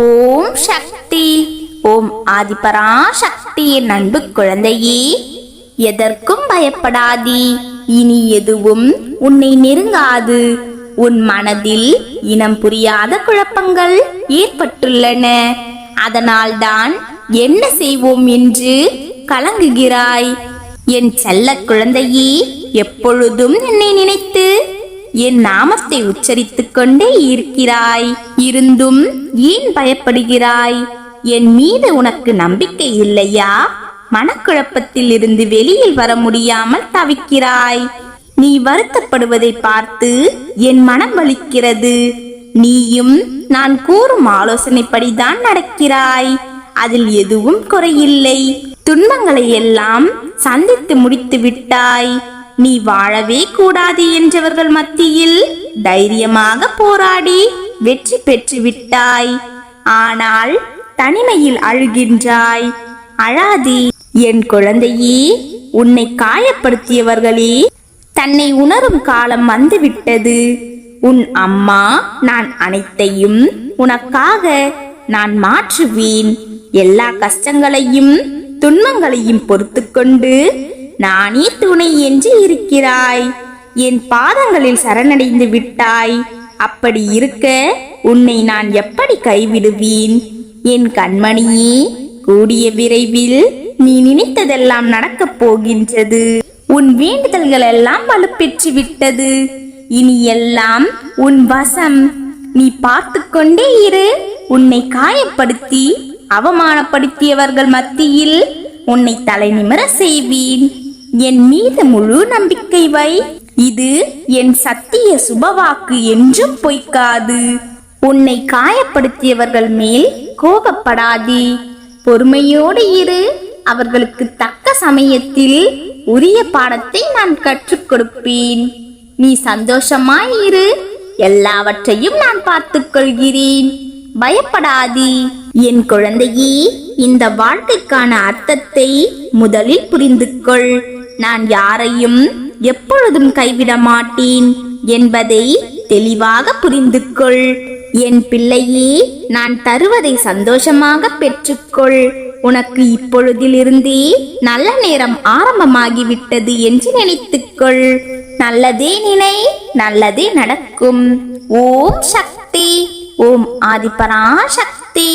ஓம் சக்தி. ஓம் ஆதிபரா சக்தியின் அன்பு குழந்தையே. எதற்கும் பயப்படாதி. இனி எதுவும் உன்னை நெருங்காது. உன் மனதில் இனம் புரியாத குழப்பங்கள் ஏற்பட்டுள்ளன. அதனால்தான் என்ன செய்வோம் என்று கலங்குகிறாய். என் செல்ல குழந்தையே எப்பொழுதும் என்னை நினைத்து என் நாமத்தை உச்சரித்துக் கொண்டே இருக்கிறாய். இருந்தும் ஏன் பயப்படுகிறாய்? என் மீது உனக்கு நம்பிக்கை இல்லையா? மனக்குழப்பத்தில் இருந்து வெளியில் வர முடியாமல் தவிக்கிறாய். நீ வருத்தப்படுவதை பார்த்து என் மனம் வலிக்கிறது. நீயும் நான் கூறும் ஆலோசனைப்படிதான் நடக்கிறாய். அதில் எதுவும் குறையில்லை. துன்பங்களை எல்லாம் சந்தித்து முடித்து விட்டாய். நீ வாழவே கூடாது என்றவர்கள் மத்தியில் தைரியமாக போராடி வெற்றி பெற்று விட்டாய். ஆனால் தனிமையில் அழுகின்றாய். அழாதே என் குழந்தையே உன்னை காயப்படுத்தியவர்களே தன்னை உணரும் காலம் வந்துவிட்டது. உன் அம்மா நான் அனைத்தையும் உனக்காக நான் மாற்றுவேன். எல்லா கஷ்டங்களையும் துன்பங்களையும் பொறுத்துக்கொண்டு நானே துணை என்று இருக்கிறாய். என் பாதங்களில் சரணடைந்து விட்டாய். அப்படி இருக்க உன்னை நான் எப்படி கைவிடுவேன்? என் கண்மணியே கூடிய விரைவில் நீ நினைத்ததெல்லாம் நடக்கப் போகின்றது. உன் வேண்டுதல்கள் எல்லாம் வலுப்பெற்று விட்டது. இனி எல்லாம் உன் வசம். நீ பார்த்து கொண்டே இரு. உன்னை காயப்படுத்தி அவமானப்படுத்தியவர்கள் மத்தியில் உன்னை தலை நிமிர செய்வேன். என் மீது முழு நம்பிக்கை வை. இது என் சத்திய சுபவாக்கு என்றும் பொய்க்காது. உன்னை காயப்படுத்தியவர்கள் மேல் கோபப்படாதே. பொறுமையோடு இரு. அவர்களுக்கு தக்க சமயத்தில் உரிய பாடத்தை நான் கற்றுக் கொடுப்பேன். நீ சந்தோஷமாய் இரு. எல்லாவற்றையும் நான் பார்த்துக் கொள்கிறேன். பயப்படாதே. என் குழந்தையே இந்த வாழ்க்கைக்கான அர்த்தத்தை முதலில் புரிந்து கொள் நான் யாரையும் எப்பொழுதும் கைவிட மாட்டேன் என்பதை தெளிவாக புரிந்து கொள் என் பிள்ளையே நான் தருவதை சந்தோஷமாக பெற்றுக்கொள். உனக்கு இப்பொழுதிலிருந்தே நல்ல நேரம் ஆரம்பமாகிவிட்டது என்று நினைத்துக்கொள். நல்லதே நினை நல்லதே நடக்கும். ஓம் சக்தி ஓம் ஆதிபரா சக்தி